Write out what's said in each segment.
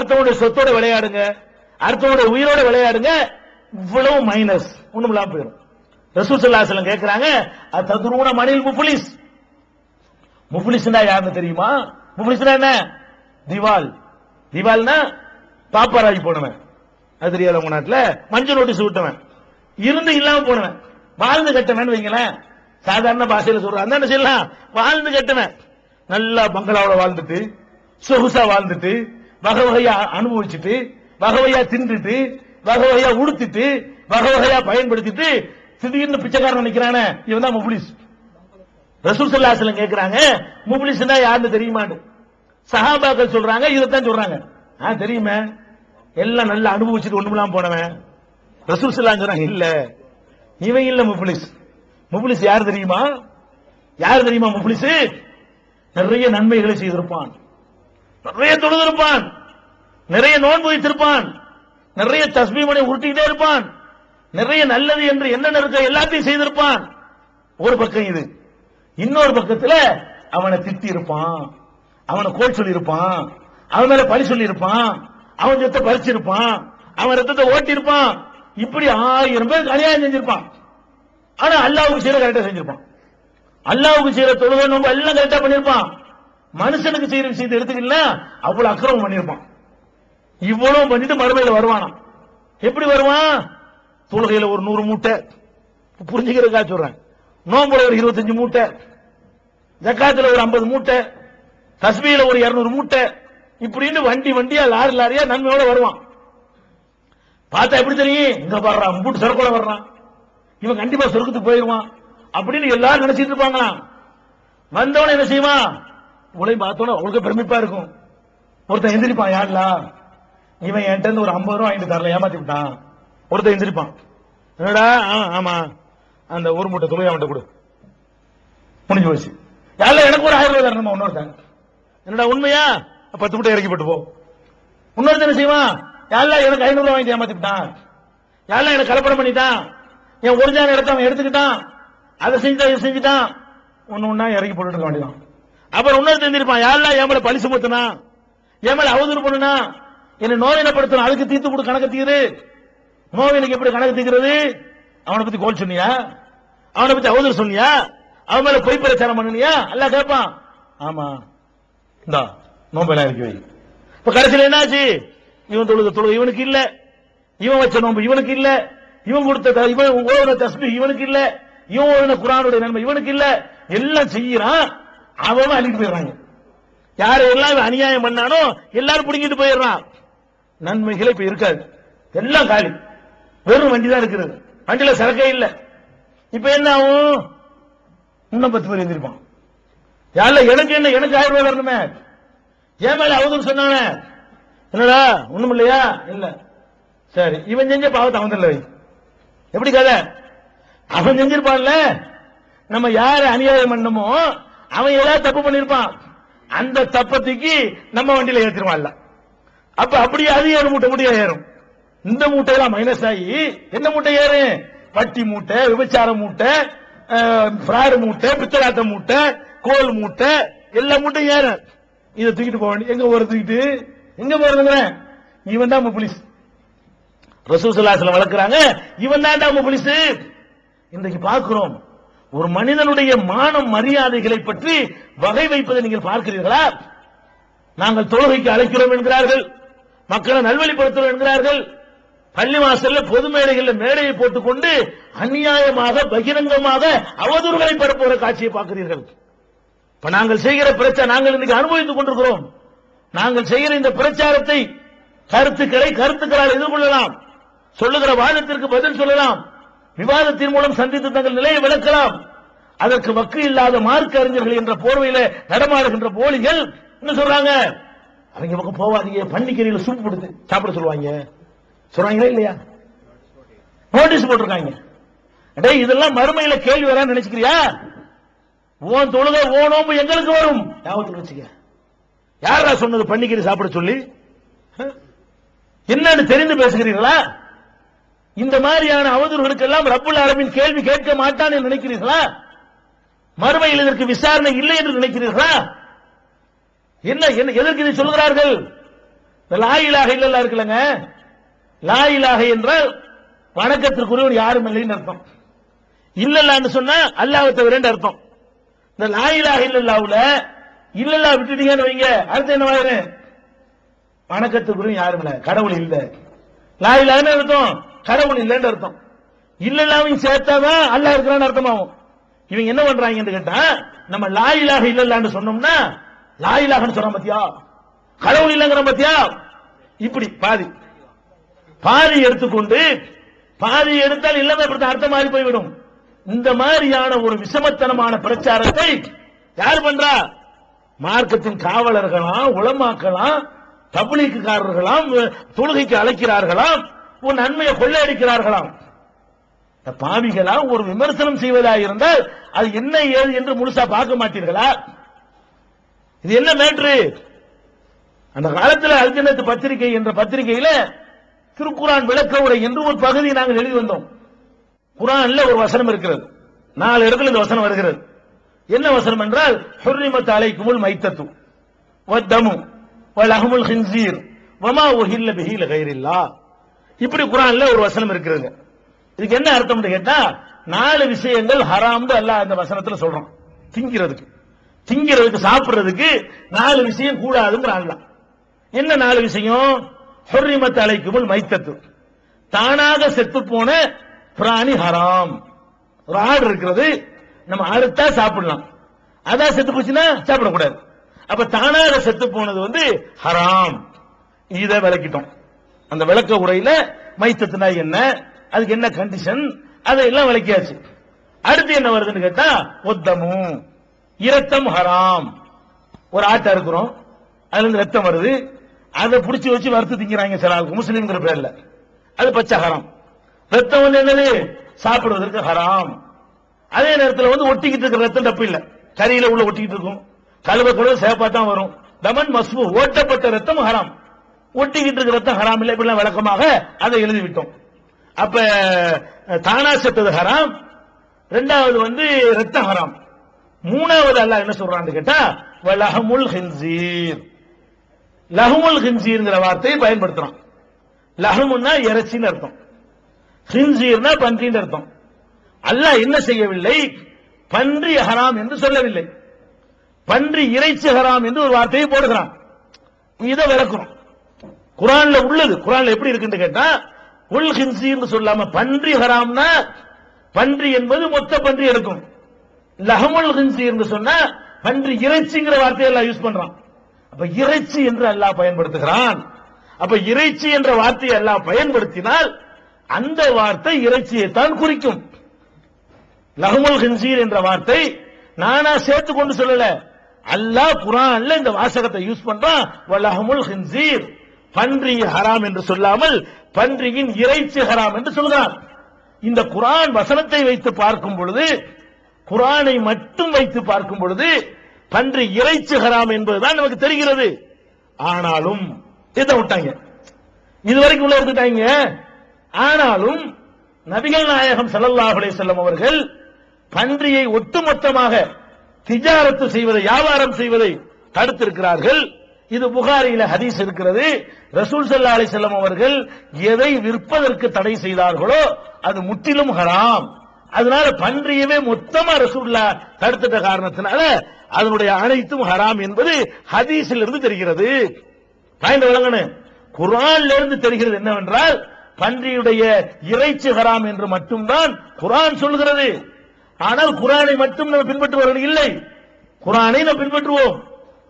அடுத்தவனுடைய சொத்தோட விளையாடுங்க அடுத்தவனுடைய உயிரோட விளையாடுங்க இவ்வளவு மைனஸ் ஒண்ணும் இல்லாம போயிடும் ரசூசல்லாசலம் கேட்கிறாங்க அது ததுரூன மணில் முஃபுலிஸ். முஃபுலிஸ்னா யாருன்னு தெரியுமா? முஃபுலிஸ்னா என்ன? திவால். திவால்னா பாப்பாராகி போனவன். அது தெரியாது உங்க நாட்டுல? மஞ்சள் நோட்டீஸ் விட்டவன். இருந்து இல்லாம போனவன். வாழ்ந்து கட்டவன் வைங்களேன். சாதாரண பாஷையில சொல்றான் அந்த என்ன செய்யலாம்? வாழ்ந்து கட்டவன். நல்லா பங்களாவோட வாழ்ந்துட்டு சொகுசா வாழ்ந்துட்டு வகை வகையா அனுபவிச்சுட்டு வகை வகையா தின்றுட்டு வகை வகையா உடுத்திட்டு வகை வகையா பயன்படுத்திட்டு திடீர்னு பிச்சைக்காரன் நிக்கிறானே இவன் தான் முப்ளிஸ் ரசூல் சல்லாசலம் கேக்குறாங்க முப்ளிஸ்னா யாருன்னு தெரியுமான்னு சஹாபாக்கள் சொல்றாங்க இதைத்தான் சொல்றாங்க. ஆ தெரியுமே? எல்லாம் நல்லா அனுபவிச்சுட்டு ஒண்ணுமில்லாம போனவன். ரசூல் சல்லாம் சொல்றாங்க இல்ல. இவன் இல்ல முப்ளிஸ் முப்ளிஸ் யார் தெரியுமா? யார் தெரியுமா முப்ளிஸ் நிறைய நன்மைகளை செய்திருப்பான். நிறைய தொழுதிருப்பான். நிறைய நோன்பு வைத்திருப்பான். நிறைய தஸ்மீமனை உருட்டிக்கிட்டே இருப்பான். நிறைய நல்லது என்று என்னென்ன இருக்க எல்லாத்தையும் செய்திருப்பான். ஒரு பக்கம் இது. இன்னொரு பக்கத்துல அவனை திட்டி இருப்பான் அவனை கோல் சொல்லி இருப்பான் அவன் மேல பழி சொல்லி இருப்பான் அவன் சொத்தை பறிச்சிருப்பான். அவன் ரத்தத்தை ஓட்டி இருப்பான் இப்படி ஆயிரம் பேர் அநியாயம் செஞ்சிருப்பான். ஆனா அல்லாவுக்கு செய்யற கரெக்டா செஞ்சிருப்பான். அல்லாவுக்கு செய்யற தொழுகை நோன்பு எல்லாம் கரெக்டா பண்ணிருப்பான் மனுஷனுக்கு செய்யற விஷயத்தை எடுத்துக்கல அவ்வளவு அக்கிரமம் பண்ணியிருப்பான். இவ்வளவு பண்ணிட்டு மறுமையில வருவானாம். எப்படி வருவான்? தொழுகையில ஒரு நூறு மூட்டை. புரிஞ்சுக்கிறதுக்காக சொல்றேன். நோம்புல ஒரு இருபத்தஞ்சு மூட்டை. ஜக்காத்துல ஒரு ஐம்பது மூட்டை. தஸ்மியில ஒரு இருநூறு மூட்டை. இப்படின்னு வண்டி வண்டியா லாரி லாரியா நன்மையோட வருவான். பார்த்தா எப்படி தெரியும்? இங்க வர்றான் மூட்டு சரக்கோட வர்றான். இவன் கண்டிப்பா சொர்க்கத்துக்கு போயிருவான். அப்படின்னு எல்லாரும் நினைச்சிட்டு இருப்பாங்களாம். வந்தவன என்ன செய்வான்? உங்களையும் பார்த்தோன்னா அவளுக்கு பெருமிப்பா இருக்கும். ஒருத்தன் எந்திரிப்பான் யாருலா? இவன் என்கிட்ட இருந்து ஒரு ஐம்பது ரூபா வாங்கிட்டு தரல ஏமாத்தி விட்டான். ஒருத்தன் எந்திரிப்பான். என்னடா? ஆ, ஆமா. அந்த ஒரு மூட்டை துணி அவன்கிட்ட கொடு. முடிஞ்சு போச்சு. யாரில் எனக்கு ஒரு ஆயிரம் ரூபாய் தரணுமா இன்னொருத்தன்? என்னடா உண்மையா? பத்து மூட்டை இறக்கி போட்டு போ. இன்னொருத்தன் என்ன செய்வான்? யாரெல்லாம் எனக்கு ஐநூறுரூவா வாங்கி ஏமாத்திட்டான் யாரெல்லாம் எனக்கு கலப்படம் பண்ணிட்டான்? என் ஒரிஜினல் இடத்த அவன் எடுத்துக்கிட்டான். அதை செஞ்சுட்டான் இதை செஞ்சுட்டான் ஒன்று ஒன்றா இறக்கி போட்டுட்டு இருக்க வேண்டியதான் அப்புறம் இன்னொரு தெரிஞ்சிருப்பான் யாரெல்லாம் என் மேல பழி சுமத்துனா என் மேல அவதூறு பண்ணுனா? என்ன நோயினப்படுத்தணும் அதுக்கு தீர்த்து கொடு கணக்கு தீரு. நோவினுக்கு எப்படி கணக்கு தீர்க்கிறது? அவனை பத்தி கோல் சொன்னியா? அவனை பத்தி அவதூறு சொன்னியா? அவன் மேல பொய் பிரச்சாரம் பண்ணுனியா? எல்லாம் கேட்பான் ஆமா. இந்தா நோம்பெல்லாம் இருக்கு வை. இப்ப கடைசியில் என்னாச்சு? இவன் தொழுக தொழுக இவனுக்கு இல்ல. இவன் வச்ச நோம்பு இவனுக்கு இல்ல. இவன் கொடுத்த இவன் ஓடுன தஸ்மி இவனுக்கு இல்ல. இவன் ஓடுன குரானுடைய நன்மை இவனுக்கு இல்ல. எல்லாம் செய்யறான். அவன் அழிட்டு போயிடுறாங்க. யார் எல்லாம் அநியாயம் பண்ணானோ எல்லாரும் பிடிங்கிட்டு போயிடுறான். நன்மைகளே இப்ப இருக்காது. எல்லாம் காலி. வெறும் வண்டி தான் இருக்கிறது. வண்டியில சரக்கே இல்ல. இப்ப என்ன ஆகும்? இன்னும் பத்து பேர் எழுந்திருப்பான். யாரில் எனக்கு என்ன? எனக்கு ஆயிரம் ரூபாய் வரணுமே. ஏன் மேல அவதூறு சொன்னானே. என்னடா ஒண்ணும் இல்லையா? இல்ல. சரி இவன் செஞ்ச பாவத்தை அவன் இல்லை எப்படி கதை? அவன் செஞ்சிருப்பான்ல. நம்ம யார அநியாயம் பண்ணமோ அவன் ஏதாவது தப்பு பண்ணிருப்பான். அந்த தப்பத்துக்கு நம்ம வண்டியில ஏத்திருவான்ல அப்ப அப்படியே அது ஏழு மூட்டை முடிய ஏறும். இந்த மூட்டையெல்லாம் மைனஸ் ஆகி என்ன மூட்டை ஏறும்? வட்டி மூட்டை விபச்சார மூட்டை ஃப்ராடு மூட்டை பித்தலாட்ட மூட்டை கோல் மூட்டை எல்லா மூட்டையும் ஏறும். இதை தூக்கிட்டு போக வேண்டிய எங்க போறதுக்கிட்டு எங்க போறதுங்க இவன் தான் புலிஸ் ரசூசல்லாஸ்ல வளர்க்குறாங்க. இவன் தான்டா முப்ளிஸ் இன்றைக்கு பார்க்கிறோம். ஒரு மனிதனுடைய மானம் மரியாதைகளை பற்றி வகை வைப்பதை நீங்கள் பார்க்கிறீர்களா? நாங்கள் தொழுகைக்கு அழைக்கிறோம் என்கிறார்கள். மக்களை நல்வழிப்படுத்துகிறோம் என்கிறார்கள். பள்ளி வாசல்ல பொது மேடைகள்ல மேடையை போட்டுக்கொண்டு அநியாயமாக பகிரங்கமாக அவதூறுகளை பரப்புகிற காட்சியை பார்க்கிறீர்கள். இப்ப நாங்கள் செய்கிற பிரச்சாரம் நாங்கள் இன்னைக்கு அனுபவித்துக் கொண்டிருக்கிறோம். நாங்கள் செய்கிற இந்த பிரச்சாரத்தை கருத்துக்களை கருத்துக்களால் எதிர்கொள்ளலாம். சொல்லுகிற வாதத்திற்கு பதில் சொல்லலாம். விவாதத்தின் மூலம் சந்தித்து தங்கள் நிலையை விளக்கலாம். அதற்கு வக்கு இல்லாத மார்க்க அறிஞர்கள் என்ற போர்வையில நடமாடுகின்ற போலிகள் என்ன சொல்றாங்க? அவங்க பக்கம் போவாதீங்க பன்னிக்கறியில சூப் கொடுத்து சாப்பிட சொல்லுவாங்க. சொல்றாங்களா இல்லையா? நோட்டீஸ் போட்டிருக்காங்க. டேய் இதெல்லாம் மறுமையில கேள்வி வரான்னு நினைச்சுக்கிறியா? ஓன் தொழுத ஓ நோம்பு எங்களுக்கு வரும். ஞாபகத்தில் வச்சுக்க. யாரா சொன்னது பன்னிக்கறி சாப்பிட சொல்லி? என்னன்னு தெரிந்து பேசுகிறீர்களா? இந்த மாதிரியான அவதூறுகளுக்கெல்லாம் ரப்புல் அரபின் கேள்வி கேட்க மாட்டான் என்று நினைக்கிறீர்களா? மறுமையில் இதற்கு விசாரணை இல்லை என்று நினைக்கிறீர்களா? என்ன என்ன எதற்கு இதை சொல்கிறார்கள்? இந்த இல்லல்லா இருக்குல்லங்க. லாயிலாக என்றால் வணக்கத்திற்குரியவன் யாரும் இல்லைன்னு அர்த்தம். இல்லல்லான்னு சொன்னா அல்லாஹ் தவிர அர்த்தம். இந்த லாயிலாக இல்லல்லாவுல இல்லல்லா விட்டுட்டீங்கன்னு வைங்க. அடுத்து என்ன ஆயிரு வணக்கத்துக்குரிய யாரும் இல்ல. கடவுள் இல்ல. லா இலாஹன்னு அர்த்தம். கடவுள் இல்லைன்னு அர்த்தம். இல்லல்லாவையும் சேர்த்தாதான் அல்லாஹ் இருக்கிறான்னு அர்த்தமாகும். இவங்க என்ன பண்றாங்கன்னு கேட்டா நம்ம லாயிலாக இல்லல்லான்னு சொன்னோம்னா லா சொன்ன சொல்றோம் பாத்தியா? கடவுள் இல்லங்கிற பாத்தியா? இப்படி பாதி. பாதி எடுத்துக்கொண்டு பாதி எடுத்தால் இல்லாம இப்படி அர்த்தம் மாறி போய்விடும். இந்த மாதிரியான ஒரு விஷமத்தனமான பிரச்சாரத்தை யார் பண்றா? மார்க்கத்தின் காவலர்களாம் உளமாக்கலாம் தபிலீக்குக்காரர்களாம் தொழுகைக்கு அழைக்கிறார்களாம் உன் நன்மையை கொள்ளையடிக்கிறார்களாம். இந்த பாவிகளா ஒரு விமர்சனம் செய்வதா இருந்தால் அது என்ன ஏது என்று முழுசா பார்க்க மாட்டீர்களா? இது என்ன மேட்ரு? அந்த காலத்தில் அல்ஜனத்து பத்திரிகை என்ற பத்திரிகையில திருக்குரான் விளக்க உரை என்று ஒரு பகுதியை நாங்கள் எழுதி வந்தோம். குரான்ல ஒரு வசனம் இருக்கிறது. நாலு இடத்துல இந்த வசனம் வருகிறது. என்ன வசனம் என்றால் ஹுர்ரிமத் அலைக்குமுல் மைத்தத்து வத்தமு வலஹமுல் ஹின்சீர் வமா உஹில்ல பிஹி கைரில்லா இப்படி குரான்ல ஒரு வசனம் இருக்கிறது இதுக்கு என்ன அர்த்தம் கேட்டா நாலு விஷயங்கள் ஹராம்னு அல்ல அந்த வசனத்துல சொல்றோம் திங்கிறதுக்கு. திங்கிறதுக்கு சாப்பிடுறதுக்கு நாலு விஷயம் கூடாதுங்கிற அல்ல என்ன நாலு விஷயம்? ஹொர்ரிமத் அழைக்கும் மைத்தத்து. தானாக செத்து போன பிராணி ஹராம். ஒரு ஆடு இருக்கிறது நம்ம அறுத்தா சாப்பிடலாம். அதான் செத்து போச்சுன்னா சாப்பிடக்கூடாது. அப்ப தானாக செத்து போனது வந்து ஹராம். இதை விளக்கிட்டோம். அந்த விளக்க உரையில மைத்தத்துனா என்ன? அதுக்கு என்ன கண்டிஷன் அதையெல்லாம் விளக்கியாச்சு. அடுத்து என்ன வருதுன்னு கேட்டா ஒத்தமும் இரத்தம் ஹராம். ஒரு ஆட்டை இருக்கிறோம் அதுல இருந்து ரத்தம் வருது. அதை பிடிச்சி வச்சு வறுத்து திங்கிறாங்க சில ஆளுக்கு முஸ்லீம்ங்கிற பேர்ல. அது பச்சை ஹராம். ரத்தம் வந்து என்னது? சாப்பிடுவதற்கு ஹராம். அதே நேரத்தில் வந்து ஒட்டிக்கிட்டு இருக்கிற ரத்தம் தப்பு இல்லை. கறியில உள்ள ஒட்டிக்கிட்டு இருக்கும். கழுவ கழுவ சேப்பா தான் வரும். தமன் மஸ்பு ஓட்டப்பட்ட ரத்தம் ஹராம். ஒட்டிக்கிட்டு இருக்கிற ரத்தம் ஹராம் இல்லை இப்படிலாம் விளக்கமாக அதை எழுதி விட்டோம் அப்ப தானா செத்தது ஹராம் ரெண்டாவது வந்து ரத்தம் ஹராம். மூணாவது அல்லாஹ் என்ன சொல்றான்னு கேட்டா வலஹமுல் ஹின்சீர். லஹமுல் ஹின்சீர்ங்கிற வார்த்தையை பயன்படுத்துறான். லஹமுன்னா இறைச்சின்னு அர்த்தம். ஹின்சீர்னா பன்றின்னு அர்த்தம். அல்லாஹ் என்ன செய்யவில்லை? பன்றி ஹராம் என்று சொல்லவில்லை. பன்றி இறைச்சி ஹராம் என்று ஒரு வார்த்தையை போடுகிறான். இதை விளக்குறோம். குரான்ல உள்ளது. குரான்ல எப்படி இருக்குன்னு கேட்டா உல் ஹின்சின்னு சொல்லாம பன்றி ஹராம்னா பன்றி என்பது மொத்த பன்றி எடுக்கும். லஹமுல் ஹின்சீர்னு சொன்னா பன்றி இறைச்சிங்கிற வார்த்தையை எல்லாம் யூஸ் பண்றான். அப்ப இறைச்சி என்று அல்லாஹ் பயன்படுத்துகிறான். அப்ப இறைச்சி என்ற வார்த்தையை எல்லாம் பயன்படுத்தினால் அந்த வார்த்தை இறைச்சியை தான் குறிக்கும். லஹமுல் ஹின்சீர் என்ற வார்த்தை நானா சேர்த்து கொண்டு சொல்லல. அல்லாஹ் குரான்ல இந்த வாசகத்தை யூஸ் பண்றான். லஹமுல் ஹின்சீர். பன்றி ஹராம் என்று சொல்லாமல் பன்றியின் இறைச்சி ஹராம் என்று சொல்கிறான். இந்த குரான் வசனத்தை வைத்து பார்க்கும் பொழுது குரானை மட்டும் வைத்து பார்க்கும் பொழுது பன்றி இறைச்சி ஹராம் என்பதுதான் நமக்கு தெரிகிறது. ஆனாலும் இதை விட்டாங்க. இதுவரைக்கும் உள்ள எடுத்துட்டாங்க ஆனாலும் நபிகள் நாயகம் ஸல்லல்லாஹு அலைஹி அவர்கள் பன்றியை ஒட்டுமொத்தமாக திஜாரத்து செய்வதை வியாபாரம் செய்வதை தடுத்திருக்கிறார்கள். இது புகாரியில ஹதீஸ் இருக்கிறது. ரசூல் சல்லா அலி செல்லம் அவர்கள் எதை விற்பதற்கு தடை செய்தார்களோ அது முற்றிலும் ஹராம். அதனால பன்றியவே மொத்தமா ரசூல்லா தடுத்துட்ட காரணத்தினால அதனுடைய அனைத்தும் ஹராம் என்பது ஹதீஸில் இருந்து தெரிகிறது. பாயிண்ட் விளங்கணும். குரான்ல இருந்து தெரிகிறது என்னவென்றால் பன்றியுடைய இறைச்சி ஹராம் என்று மட்டும்தான் குரான் சொல்கிறது ஆனால் குரானை மட்டும் நம்ம பின்பற்றுவர்கள் இல்லை. குரானை நாம் பின்பற்றுவோம்.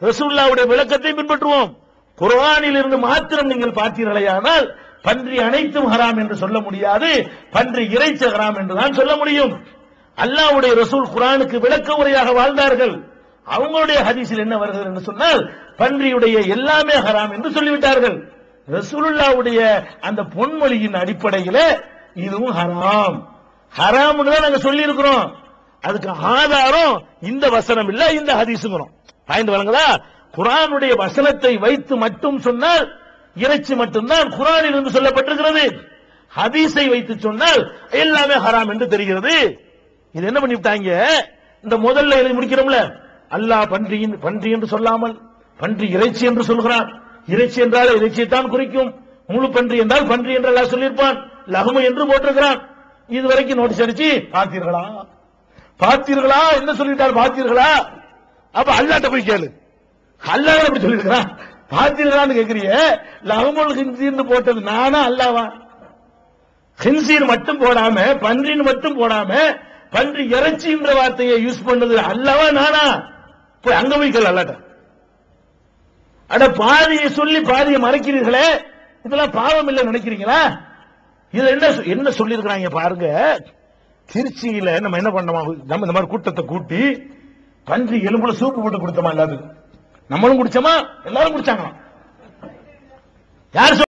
ரசூல்லாவுடைய விளக்கத்தை பின்பற்றுவோம். குரானில் இருந்து மாத்திரம் நீங்கள் பார்த்தீர்களேயானால் பன்றி அனைத்தும் ஹராம் என்று சொல்ல முடியாது. பன்றி இறைச்ச ஹராம் என்று தான் சொல்ல முடியும். அல்லாஹ்வுடைய ரசூல் குரானுக்கு விளக்க உரையாக வாழ்ந்தார்கள். அவங்களுடைய ஹதீஸில் என்ன வருகிறது என்று சொன்னால் பன்றியுடைய எல்லாமே ஹராம் என்று சொல்லிவிட்டார்கள். ரசூலுல்லாவுடைய அந்த பொன்மொழியின் அடிப்படையில் இதுவும் ஹராம். ஹராம்னு தான் நாங்க சொல்லி இருக்கிறோம் அதுக்கு ஆதாரம் இந்த வசனம் இல்ல இந்த ஹதீஸுங்கிறோம். பாயிண்ட் வழங்குதா குரானுடைய வசனத்தை வைத்து மட்டும் சொன்னால் இறைச்சி மட்டும்தான் குரானில் இருந்து சொல்லப்பட்டிருக்கிறது. ஹதீஸை வைத்து சொன்னால் எல்லாமே ஹராம் என்று தெரிகிறது. இது என்ன பண்ணிவிட்டாங்க இந்த முதல்ல எழுதி முடிக்கிறோம்ல. அல்லாஹ் பன்றியின் பன்றி என்று சொல்லாமல் பன்றி இறைச்சி என்று சொல்கிறான். இறைச்சி என்றால் இறைச்சியைத்தான் குறிக்கும். முழு பன்றி என்றால் பன்றி என்று அல்லாஹ் சொல்லியிருப்பான். லகுமை என்று போட்டிருக்கிறான். இது வரைக்கும் நோட்டீஸ் அடிச்சு பார்த்தீர்களா பார்த்தீர்களா என்ன சொல்லிட்டார் பார்த்தீர்களா அப்ப அல்லாட்ட போய் கேளு. அல்லாஹ் அப்படி சொல்லியிருக்கிறான் பாத்தீங்களான்னு கேக்குறிய? லகுமுல் ஹின்சீர்னு போட்டது நானா அல்லாவா? ஹின்சீர் மட்டும் போடாம பன்றின்னு மட்டும் போடாம பன்றி இறைச்சின்ற வார்த்தையை யூஸ் பண்ணது அல்லவா நானா? போய் அங்க போய் கேள் அல்லாட்ட. அட பாதியை சொல்லி பாதியை மறைக்கிறீர்களே இதெல்லாம் பாவம் இல்லை நினைக்கிறீங்களா? இது என்ன என்ன சொல்லியிருக்கிறாங்க பாருங்க? திருச்சியில நம்ம என்ன பண்ணோமா? நம்ம இந்த மாதிரி கூட்டத்தை கூட்டி பன்றி எலும்புல சூப்பு போட்டு கொடுத்தோமா எல்லாத்துக்கும்? நம்மளும் குடிச்சோமா? எல்லாரும் குடிச்சாங்களாம். யார்